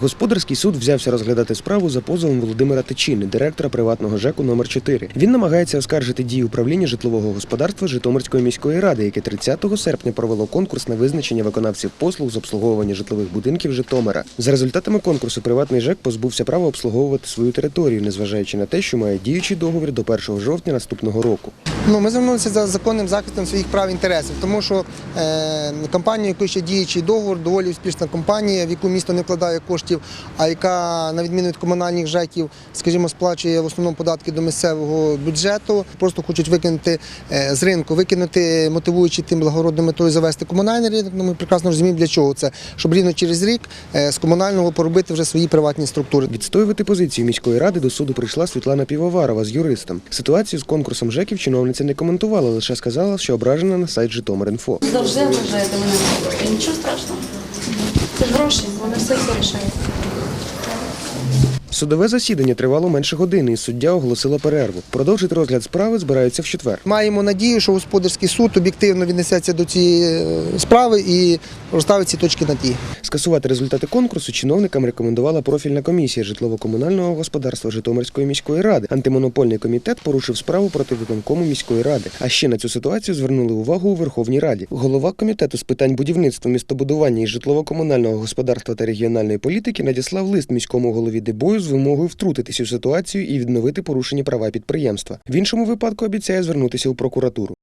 Господарський суд взявся розглядати справу за позовом Володимира Тичини, директора приватного ЖЕКу номер 4 Він намагається оскаржити дії управління житлового господарства Житомирської міської ради, яке 30 серпня провело конкурс на визначення виконавців послуг з обслуговування житлових будинків Житомира. За результатами конкурсу приватний ЖЕК позбувся права обслуговувати свою територію, незважаючи на те, що має діючий договір до 1 жовтня наступного року. Ну, ми звернулися за законним захистом своїх прав і інтересів, тому що е, компанія, яка ще діючий договор, доволі успішна компанія, в яку місто не вкладає коштів, а яка, на відміну від комунальних ЖЕКів, скажімо, сплачує в основному податки до місцевого бюджету, просто хочуть викинути е, з ринку, викинути, мотивуючи тим благородною метою завести комунальний ринок. Ну, ми прекрасно розуміємо, для чого це, щоб рівно через рік е, з комунального поробити вже свої приватні структури. Відстоювати позицію міської ради до суду прийшла Світлана Півоварова з юристом. Ситуацію з конкурсом ЖЕКів чиновниця не коментувала, лише сказала, що ображена на сайт Житомир.Інфо. Завжди ображаєте мене. Нічого страшного. Це ж гроші, вони все все рішають. Судове засідання тривало менше години, і суддя оголосила перерву. Продовжити розгляд справи збираються в четвер. Маємо надію, що господарський суд об'єктивно віднесеться до цієї е, справи і розставить ці точки над «і». Скасувати результати конкурсу чиновникам рекомендувала профільна комісія житлово-комунального господарства Житомирської міської ради. Антимонопольний комітет порушив справу проти виконкому міської ради. А ще на цю ситуацію звернули увагу у Верховній Раді. Голова комітету з питань будівництва, містобудування і житлово-комунального господарства та регіональної політики надіслав лист міському голові Дебою з вимогою втрутитися у ситуацію і відновити порушені права підприємства. В іншому випадку обіцяє звернутися у прокуратуру.